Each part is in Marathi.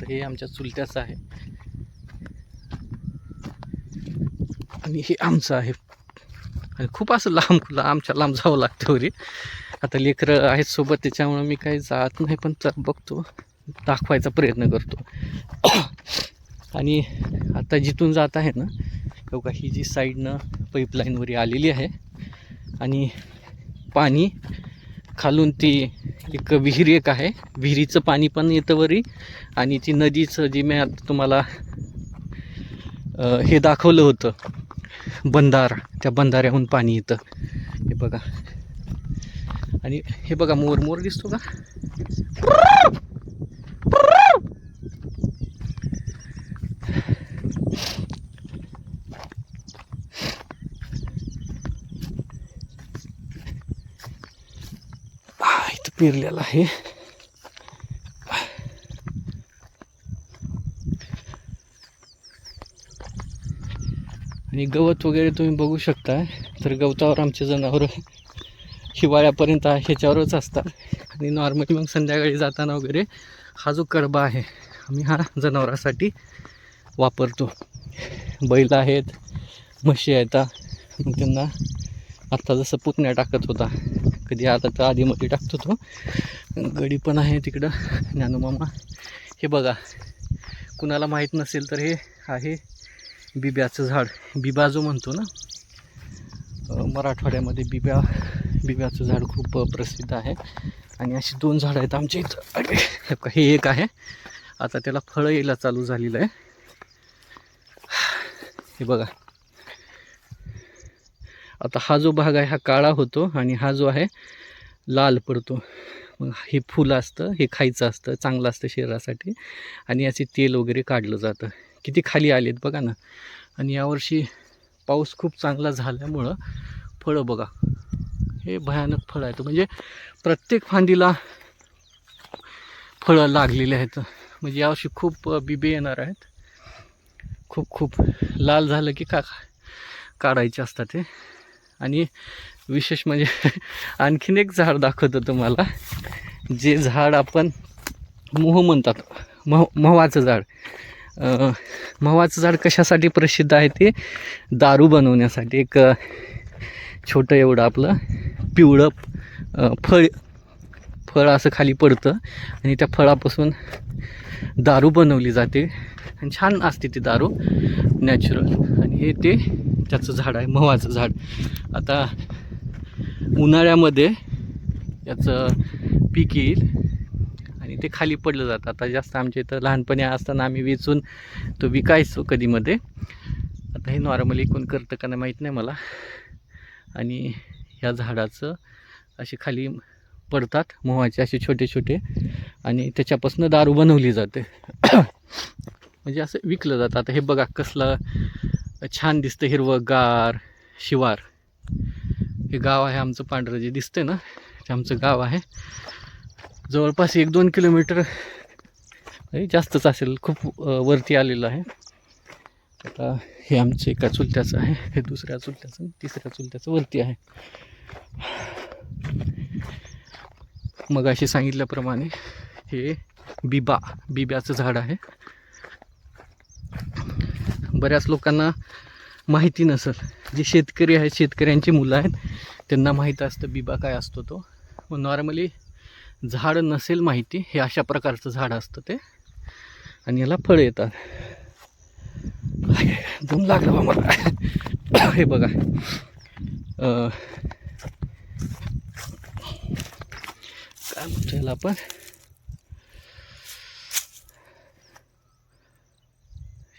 तर हे आमच्या चुलत्याचं आहे. आणि हे आमचं आहे. आणि खूप असं लांब आमच्या लांब जावं लागतं वरी. आता लेकरं आहेत सोबत त्याच्यामुळं मी काही जात नाही पण तर बघतो. दाखवायचा प्रयत्न करतो. आणि आता जिथून जात आहे ना बघा ही जी साईडनं पाईपलाईनवरी आलेली आहे. आणि पाणी खालून ती एक विहीर एक आहे. विहिरीचं पाणी पण येतं वरी आणि ती नदीचं जी मी आता तुम्हाला हे दाखवलं होतं बंधार त्या बंधाऱ्याहून पाणी येतं. हे बघा. आणि हे बघा मोर मोर दिसतो का हा, इथं पेरलेला आहे. आणि गवत वगैरे तुम्ही बघू शकता तर गवतावर आमचे जनावर हिवाळ्यापर्यंत ह्याच्यावरच असतात. आणि नॉर्मली मग संध्याकाळी जाताना वगैरे हा जो कडबा आहे आम्ही हा जनावरासाठी वापरतो. बैल आहेत म्हशी आहेत. मग त्यांना आत्ता जसं पुतण्या टाकत होता. कधी आता तर आधीमध्ये टाकतो तो गडी पण आहे तिकडं ज्ञानोमामा हे बघा कुणाला माहीत नसेल तर हे आहे बिब्याचं झाड. बिबा जो म्हणतो ना मराठवाड्यामध्ये बिब्या बिब्याचं झाड खूप प्रसिद्ध आहे. आणि अशी दोन झाडं आहेत आमच्या इथं. अरे हे एक आहे. आता त्याला फळं यायला चालू झालेलं आहे. हे बघा. आता हा जो भाग आहे हा काळा होतो आणि हा जो आहे लाल पडतो. मग हे फुलं असतं हे खायचं असतं चांगलं असतं शरीरासाठी आणि याचे तेल वगैरे काढलं जातं. किती खाली आलेत बघा ना. आणि यावर्षी पाऊस खूप चांगला झाल्यामुळं फळं बघा. हे भयानक फळं आहेत. म्हणजे प्रत्येक फांदीला फळं लागलेली आहेत. म्हणजे यावर्षी खूप बिबे येणार आहेत. खूप खूप लाल झालं की का काढायचे असतात ते. आणि विशेष म्हणजे आणखीन एक झाड दाखवतो तुम्हाला जे झाड आपण मोह म्हणतात मह महवाचं झाड. अं, महवाचं झाड कशासाठी प्रसिद्ध आहे ते? दारू बनवण्यासाठी. एक छोटं एवढं आपलं पिवळं फळ फळ असं खाली पडतं आणि त्या फळापासून दारू बनवली जाते. आणि छान असते ती दारू नॅचरल आणि हे ते त्याचं झाड आहे मवाचं झाड. आता उन्हाळ्यामध्ये याचं पीक येईल आणि ते खाली पडलं जातं. आता जास्त आमच्या इथं लहानपणी असताना आम्ही वेचून तो विकायचो कधीमध्ये. आता हे नॉर्मली कोण करतं का नाही माहीत नाही मला. आणि ह्या झाडाचं असे खाली पडतात मोहाचे असे छोटे छोटे. आणि त्याच्यापासून दारू बनवली जाते. म्हणजे असं विकलं जातं. आता हे बघा कसलं छान दिसतं हिरवं गार शिवार. हे गाव आहे आमचं पांढरं जे दिसतंय ना ते आमचं गाव आहे. जवळपास एक दोन किलोमीटर जास्तच असेल खूप वरती आलेलं आहे. आता हे आमचं एका चुलत्याचं आहे हे दुसऱ्या चुलत्याचं तिसऱ्या चुलत्याचं वरती आहे. मग अशी सांगितल्याप्रमाणे हे बिबा बिब्याचं झाड आहे. बऱ्याच लोकांना माहिती नसेल. जे शेतकरी आहेत शेतकऱ्यांची मुलं आहेत त्यांना माहीत असतं बिबा काय असतो तो. मग नॉर्मली झाड नसेल माहिती हे अशा प्रकारचं झाड असतं ते. आणि याला फळं येतात. दम लागला बा मला. हे बघा. काय म्हणतो याला आपण?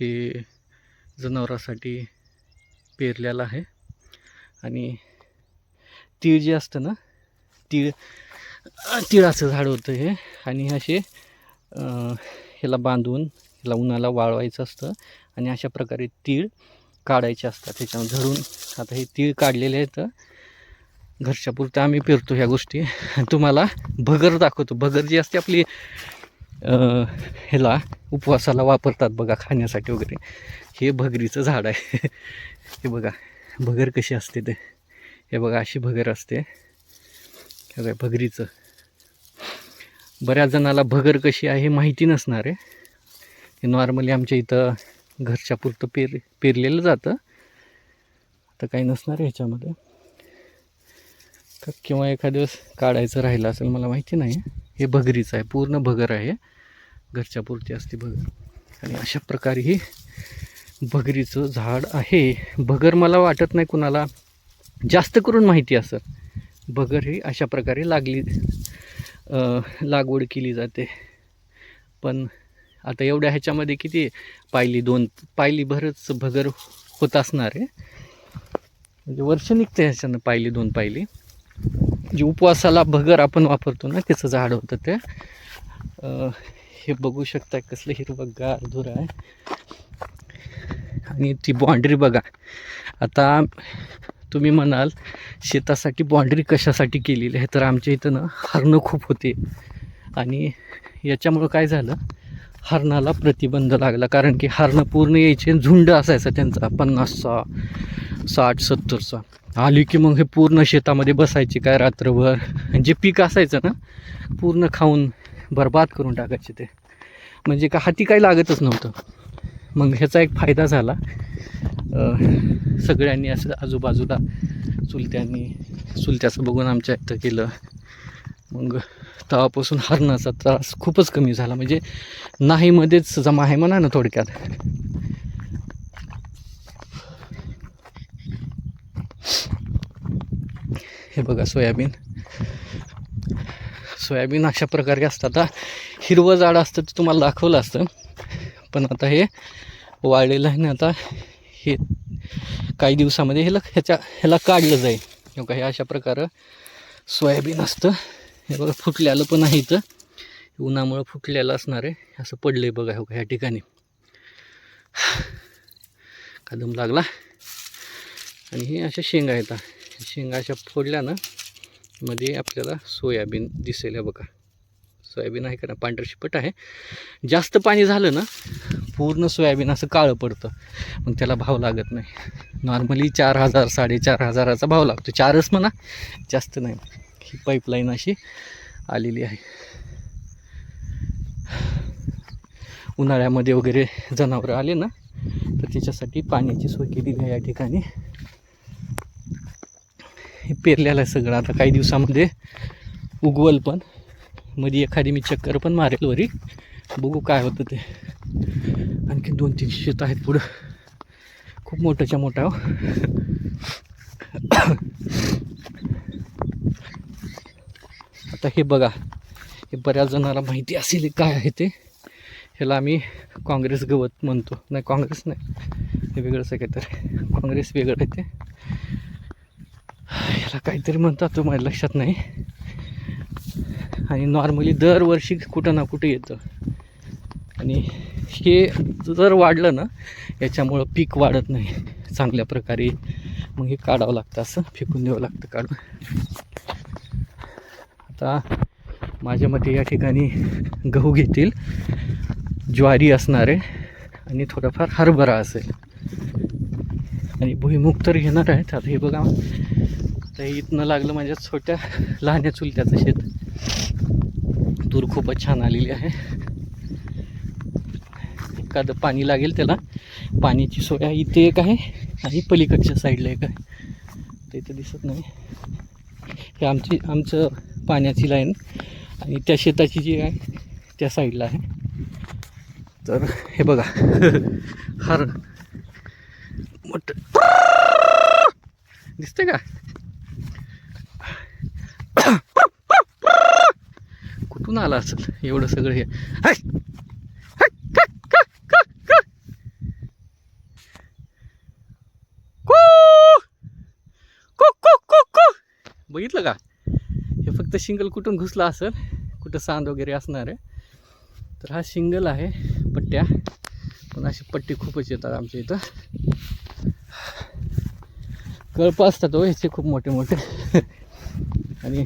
हे जनावरासाठी पेरलेलं आहे. आणि तीळ जे असतं ना तीळ तिळाचं झाड होतं हे. आणि असे ह्याला बांधून ह्याला उन्हाला वाळवायचं असतं. आणि अशा प्रकारे तीळ काढायचे असतात. त्याच्यावर धरून आता हे तीळ काढलेले आहेत. घरच्या पुरतं आम्ही पेरतो ह्या गोष्टी. तुम्हाला भगर दाखवतो. भगर जी असते आपली ह्याला उपवासाला वापरतात बघा खाण्यासाठी वगैरे. हे भगरीचं झाड आहे. हे बघा भगर कशी असते ते. हे बघा अशी भगर असते. हे भगरीचं. बऱ्याच जणाला भगर कशी आहे हे माहिती नसणार आहे. हे नॉर्मली आमच्या इथं घरच्या पुरतं पेर पेरलेलं जातं. तर काही नसणार आहे ह्याच्यामध्ये. का किंवा एखाद्या दिवस काढायचं राहिलं असेल मला माहिती नाही. हे भगरीचं आहे पूर्ण भगर आहे. घरच्या पुरती असते भगर. आणि अशा प्रकारे ही भगरीचं झाड आहे. भगर मला वाटत नाही कुणाला जास्त करून माहिती असं भगर ही अशा प्रकारे लागली लागवड केली जाते. पण आता एवढ्या ह्याच्यामध्ये किती पायली दोन पायली भरच भगर होत असणार आहे. म्हणजे वर्ष निघते ह्याच्यानं पायली दोन पायली. जे उपवासाला भगर आपण वापरतो ना त्याचं झाड होतं ते. हे बघू शकता कसलं हिरवगार धुर आहे. आणि ती बाँड्री बघा. आता तुम्ही म्हणाल शेतासाठी बाँड्री कशासाठी केलेली आहे? तर आमच्या इथं ना हरणं खूप होते. आणि याच्यामुळं काय झालं? हरणाला प्रतिबंध लागला. कारण की हरणं पूर्ण यायचे झुंड असायचा त्यांचा पन्नासचा साठ सत्तरचा. आली की मग हे पूर्ण शेतामध्ये बसायचे काय रात्रभर. जे पीक असायचं ना पूर्ण खाऊन बरबाद करून टाकायचे ते. म्हणजे का हाती काही लागतच नव्हतं. मग ह्याचा एक फायदा झाला. सगळ्यांनी असं आजूबाजूला चुलत्यांनी चुलत्याचं बघून आमच्या इथं केलं. मग तेव्हापासून हरणाचा त्रास खूपच कमी झाला. म्हणजे नाहीमध्येच जमा आहे म्हणा ना थोडक्यात. हे बघा सोयाबीन. सोयाबीन अशा प्रकारे असतं. आता हिरवं झाड असतं ते तुम्हाला दाखवलं असतं. पण आता हे वाळलेलं आहे ना आता हे काही दिवसामध्ये ह्याला ह्याच्या ह्याला काढलं जाईल. का हे अशा प्रकारे सोयाबीन असतं. हे बघा फुटलेलं पण आहे इथं. उन्हामुळं फुटलेलं असणार आहे. असं पडलं आहे बघा हो ह्या ठिकाणी. कदम लागला? आणि हे अशा शेंगा येतात शेंगा अशा फोडल्या ना मध्ये आपल्याला सोयाबीन दिसेल आहे बघा. सोयाबीन आहे का ना पांढरं शिपट आहे. जास्त पाणी झालं ना पूर्ण सोयाबीन असं काळं पडतं. मग त्याला भाव लागत नाही. नॉर्मली चार हजार साडेचार हजाराचा भाव लागतो. चारच म्हणा जास्त नाही ही पाईपलाईन अशी आलेली आहे. उन्हाळ्यामध्ये वगैरे जनावरं आले ना तर त्याच्यासाठी पाण्याची सोय केलेली आहे या ठिकाणी. हे पेरलेलं आहे सगळं. आता काही दिवसामध्ये उगवल पण. मध्ये एखादी मी चक्कर पण मारेल वरी. बघू काय होतं ते. आणखी दोन तीन शेत आहेत पुढं. खूप मोठ्याच्या मोठा हो. आता हे बघा. हे बऱ्याच जणांना माहिती असेल काय आहे ते. ह्याला आम्ही काँग्रेस गवत म्हणतो. नाही काँग्रेस नाही. हे वेगळंच आहे काहीतरी. काँग्रेस वेगळं आहे ते. ह्याला काहीतरी म्हणतात तो माझ्या लक्षात नाही. आणि नॉर्मली दरवर्षी कुठं ना कुठं येतं. आणि हे जर वाढलं ना याच्यामुळं पीक वाढत नाही. चांगल्या प्रकारे मग हे काढावं लागतं असं फेकून द्यावं लागतं काढून. आता माझ्या मते या ठिकाणी गहू घेतील. ज्वारी असणार आहे आणि थोडाफार हरभरा असेल. आणि भुईमुग तर घेणार आहेत. आता हे बघा तर इथनं लागलं माझ्या छोट्या लहान्या चुलत्याचं शेत. तूर खूपच छान आलेली आहे. एखादं पाणी लागेल त्याला. पाण्याची सोय आहे. इथे एक आहे आणि पलीकडच्या साईडला एक आहे. ते इथं दिसत नाही. हे आमची आमचं पाण्याची लाईन आणि त्या शेताची जी आहे त्या साईडला आहे. तर हे बघा. हर. मोठ. दिसते का? कुठून आला असेल? एवढं सगळं हे! बघितलं का? हे फक्त शिंगल कुठून घुसला असेल कुठं सांद वगैरे असणार आहे. तर हा शिंगल आहे पट्ट्या. पण अशी पट्टी खूपच येतात आमच्या इथं. कळप असतात हो ह्याचे खूप मोठे मोठे आणि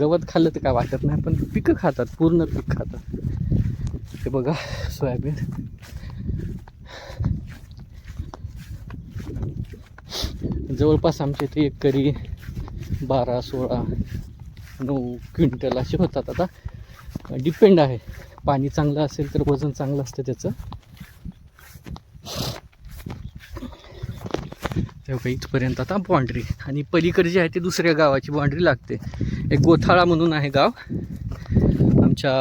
गवत खाल्लं तर काय वाटत नाही पण पिकं खातात पूर्ण पीक खातात. हे बघा सोयाबीन. जवळपास आमच्या इथे एक करी बारा सोळा नऊ क्विंटल असे होतात आता. डिपेंड आहे. पाणी चांगलं असेल तर वजन चांगलं असतं त्याचं. तेव्हा इथपर्यंत आता बाँड्री आणि पलीकडे जे आहे ते दुसऱ्या गावाची बाँड्री लागते. एक गोथाळा म्हणून आहे गाव. आमच्या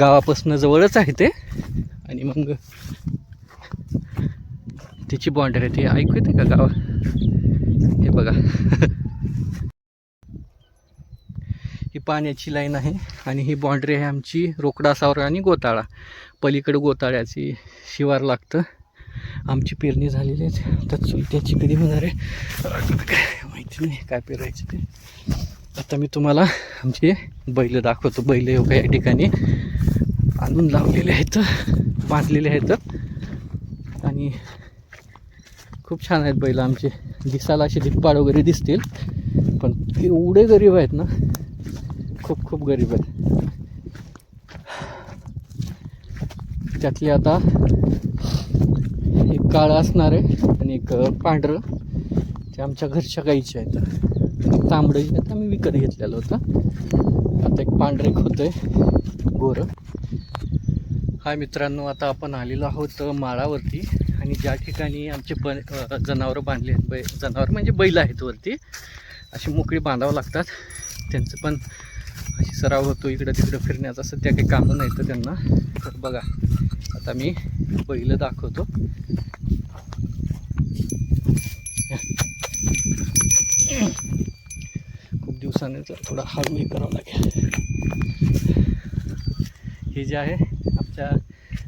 गावापासून जवळच आहे ते. आणि मग त्याची बाँड्री आहे ते. ऐकू येते का गाव? हे बघा. ही पाण्याची लाईन आहे आणि ही बाँड्री आहे आमची रोकडासावर आणि गोताळा पलीकडे गोताळ्याची शिवार लागतं. आमची पेरणी झालेली आहे. आता त्याची कधी होणार आहे? काय माहिती नाही. काय पेरायचं ते? आता मी तुम्हाला आमचे बैल दाखवतो. बैल हे या ठिकाणी आणून लावलेले आहेत. बांधलेले आहेत. आणि खूप छान आहेत बैल आमचे. दिसायला असे धिप्पाड वगैरे दिसतील पण एवढे गरीब आहेत ना. खूप खूप गरीब आहेत. त्यातले आता काळं असणार आहे आणि एक पांढरं. ते आमच्या घरच्या गाईचे आहेत. आणि तांबडं जे आहेत आम्ही विकत घेतलेलं होतं. आता एक पांढरे एक होतं आहे. गोरं हाय मित्रांनो आता आपण आलेलो आहोत माळावरती. आणि ज्या ठिकाणी आमचे ब जनावरं बांधले आहेत बै जनावर म्हणजे बैल आहेत वरती. अशी मोकळी बांधावं लागतात. त्यांचं पण अशी सराव होतो इकडं तिकडं फिरण्याचा. सध्या काही कामं नाही तर त्यांना. तर बघा आता मी पहिलं दाखवतो. खूप दिवसाने तर थोडा हळू हे करावं लागेल. हे जे आहे आमच्या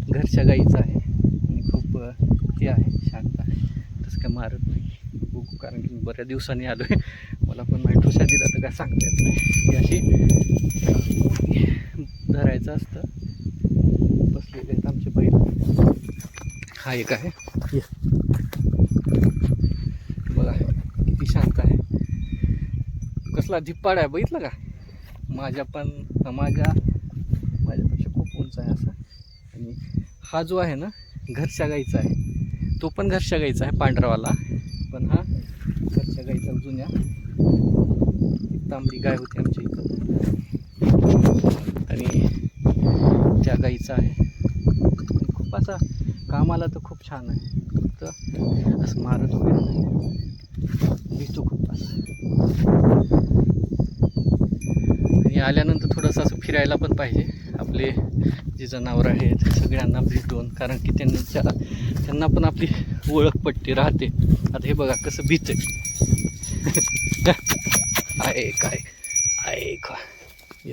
घरच्या गाईचं आहे. आणि खूप हे आहे शांत आहे. तसं काय मारत नाही. कारण की मी बऱ्याच दिवसांनी आलो आहे मला पण माहीत ठुसा दिला तर काय सांगता येत नाही. ती अशी धरायचं असतं. बसलेले आहेत आमचे बैल. हा एक आहे. ये. बघा किती शांत आहे. कसला धिप्पाड आहे बघितलं का? माझ्या पण माझ्या माझ्यापेक्षा खूप उंच आहे असा. आणि हा जो आहे ना घरच्या गाईचा आहे. तो पण घरच्या गाईचा आहे पांढरावाला पण हा घरच्या गाईचा जुन्या एक तांबडी गाय होती आमच्या इथं. आणि त्या गाईचा आहे. खूप असा कामाला तर खूप छान आहे. फक्त असं मारत वगैरे नाही. भीतो खूप असा आणि आल्यानंतर थोडंसं असं फिरायला पण पाहिजे. आपले जे जनावर आहेत सगळ्यांना भेटून. कारण की त्यांच्या त्यांना पण आपली ओळख पट्टी राहते. आता हे बघा कसं भीत आहे. ऐक आहे. ऐक. ये.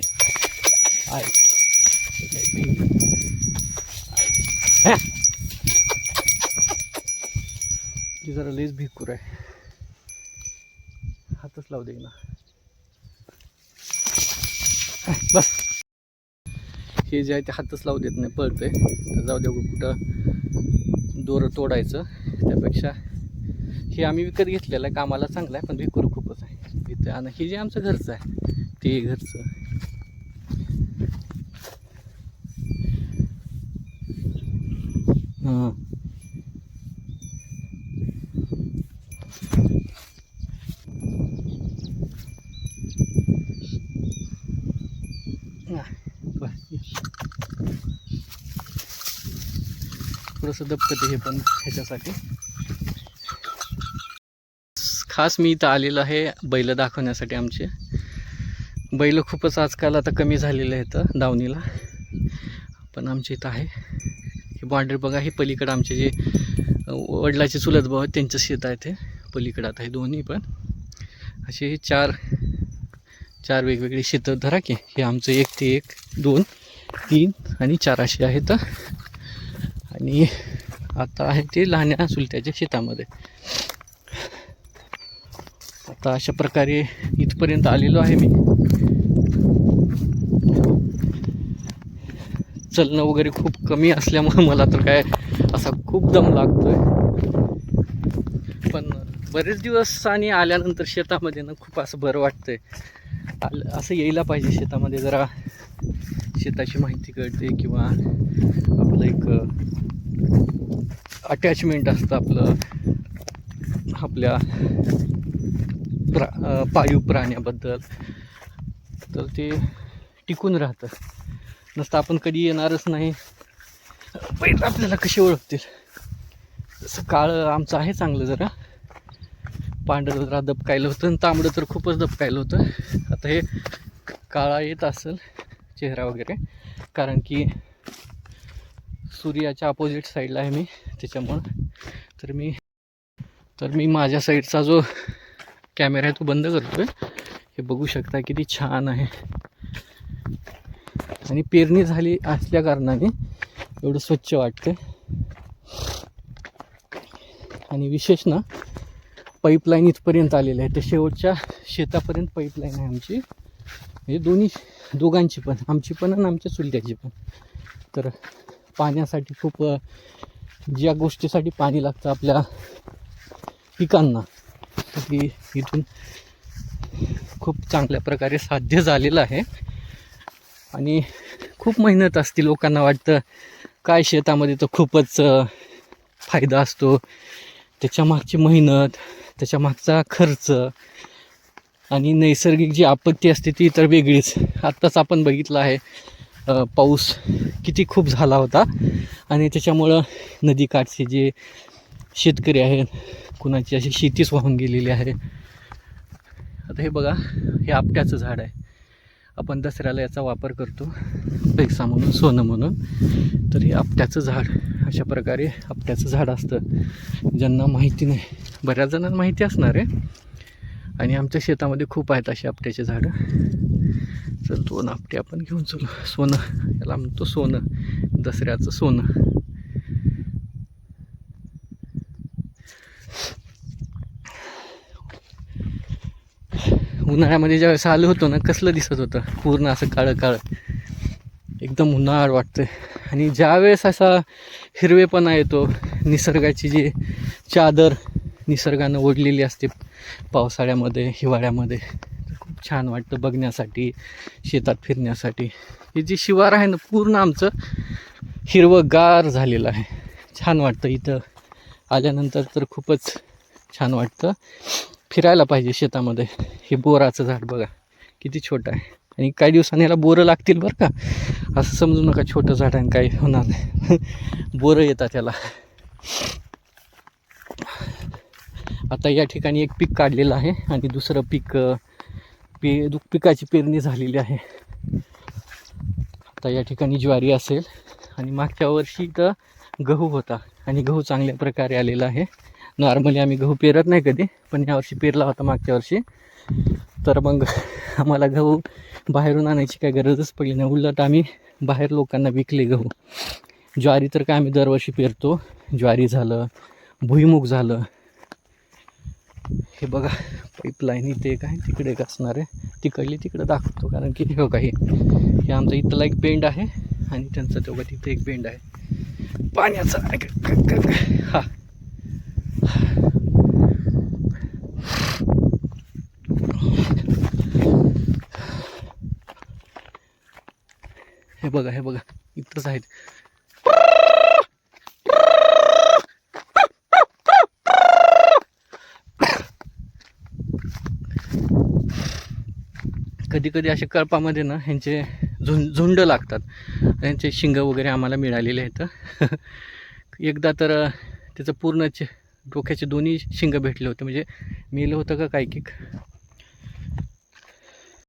ही. जरा लईच भिकूर आहे. हातच लावू दे ना. बस. हे जे आहे ते हातच लावू देत नाही पळते तर जाऊ दे कुठं दोरं तोडायचं त्यापेक्षा. हे आम्ही विकत घेतलेलं आहे कामाला चांगलं आहे पण भिकूर खूपच आहे इथे आणि हे जे आमचं घरचं आहे ते घरचं. हां. थोडंसं दबकते हे पण ह्याच्यासाठी. खास मी इथं आलेलो आहे बैल दाखवण्यासाठी आमचे. बैल खूपच आजकाल आता कमी झालेले आहेत दावणीला पण आमच्या इथं आहे. हे बाँड्री बघा हे पलीकडं आमचे जे वडिलाचे चुलत भाऊ आहेत त्यांचं शेत आहे ते. पलीकडं आता हे दोन्ही पण. असे हे चार चार वेगवेगळी शेतं. धरा की हे आमचं एक ते एक दोन तीन आणि चार असे आहेत. आणि आता आहे ते लहान्या चुलत्याच्या शेतामध्ये. आता अशा प्रकारे इथपर्यंत आलेलो आहे मी. चलणं वगैरे खूप कमी असल्यामुळे मला तर काय असा खूप दम लागतोय. पण बरेच दिवस आणि आल्यानंतर शेतामध्ये ना खूप असं बरं वाटतंय. आलं असं यायला पाहिजे शेतामध्ये जरा. शेताची माहिती कळते किंवा आपलं एक अटॅचमेंट असतं आपलं. आपल्या प्रा पाळीव प्राण्याबद्दल. तर ते टिकून राहतं. नसतं आपण कधी येणारच नाही. बैल आपल्याला कसे ओळखतील? तसं काळं आमचं आहे चांगलं जरा. पांढरं जरा दबकायलं होतं आणि तांबडं तर खूपच दबकायलं होतं. आता हे काळा येत असेल चेहरा वगैरे. कारण की सूर्याच्या अपोजिट साईडला आहे मी त्याच्यामुळं. तर मी तर मी माझ्या साईडचा जो कॅमेरा आहे तो बंद करतो आहे हे बघू शकता किती छान आहे. आणि पेरणी झाली असल्या कारणाने एवढं स्वच्छ वाटते आणि विशेष ना पाईपलाईन इथपर्यंत आलेलं आहे. ते शेवटच्या शेतापर्यंत पाईपलाईन आहे आमची. हे दोन्ही दोघांची पण. आमची पण आणि आमच्या चुलत्याची पण. तर पाण्यासाठी खूप ज्या गोष्टीसाठी पाणी लागतं आपल्या पिकांना ही इथून खूप चांगल्या प्रकारे साध्य झालेलं आहे. आणि खूप मेहनत असते लोकांना वाटतं. काय शेतामध्ये तर खूपच फायदा असतो. त्याच्या मागची मेहनत त्याच्या मागचा खर्च आणि नैसर्गिक जी आपत्ती असते ती तर वेगळीच. आत्ताच आपण बघितलं आहे पाऊस किती खूप झाला होता. आणि त्याच्यामुळं नदीकाठचे जे शेतकरी आहेत कुणाची अशी शेतीच वाहून गेलेली आहे. आता हे बघा हे आपट्याचं झाड आहे. आपण दसऱ्याला याचा वापर करतो पैसा म्हणून सोनं म्हणून. तर हे आपट्याचं झाड अशा प्रकारे आपट्याचं झाड असतं. ज्यांना माहिती नाही बऱ्याच जणांना माहिती असणार आहे. आणि आमच्या शेतामध्ये खूप आहेत अशी आपट्याचे झाडं. चल दोन आपटे आपण घेऊन चलो. सोनं याला म्हणतो सोनं. दसऱ्याचं सोनं. उन्हाळ्यामध्ये ज्यावेळेस आलो होतो ना कसलं दिसत होतं? पूर्ण असं काळं काळं. एकदम उन्हाळ वाटतं आणि ज्यावेळेस असा हिरवेपणा येतो निसर्गाची जी चादर निसर्गानं ओढलेली असते पावसाळ्यामध्ये हिवाळ्यामध्ये खूप छान वाटतं बघण्यासाठी शेतात फिरण्यासाठी. हे जे शिवार आहे ना पूर्ण आमचं हिरवंगार झालेलं आहे. छान वाटतं इथं आल्यानंतर तर खूपच छान वाटतं. फिरायला पाहिजे शेतामध्ये. हे बोराचं झाड बघा किती छोटं आहे. आणि काही दिवसांनी याला बोरं लागतील बरं का. असं समजू नका छोटं झाड आहे आणि काही होणार नाही. बोरं येतात त्याला आता या ठिकाणी एक पीक काढलेलं आहे आणि दुसरं पीक पी दु पिकाची पेरणी झालेली आहे. आता या ठिकाणी ज्वारी असेल आणि मागच्या वर्षी इथं गहू होता आणि गहू चांगल्या प्रकारे आलेला आहे. नॉर्मली आम्ही गहू पेरत नाही कधी पण यावर्षी पेरला होता मागच्या वर्षी. तर मग आम्हाला गहू बाहेरून आणायची काय गरजच पडली नाही. उलट आम्ही बाहेर लोकांना विकले गहू. ज्वारी तर काय आम्ही दरवर्षी पेरतो. ज्वारी झालं भुईमुग झालं. हे बघा पाईपलाईन इथे काय तिकडे एक असणार आहे. तिकडली तिकडे दाखवतो कारण की हे बघा हे. हे आमचा इथला एक बेंड आहे आणि त्यांचा तेव्हा तिथे एक बेंड आहे. पाण्याचा. क- हा. बघा हे बघा इथंच आहेत. कधी कधी असे कळपामध्ये ना ह्यांचे झुं झुंड लागतात. त्यांचे शिंग वगैरे आम्हाला मिळालेले आहेत. एकदा तर त्याचं पूर्ण डोक्याचे दोन्ही शिंग भेटले होते. म्हणजे मेलं होतं का काय की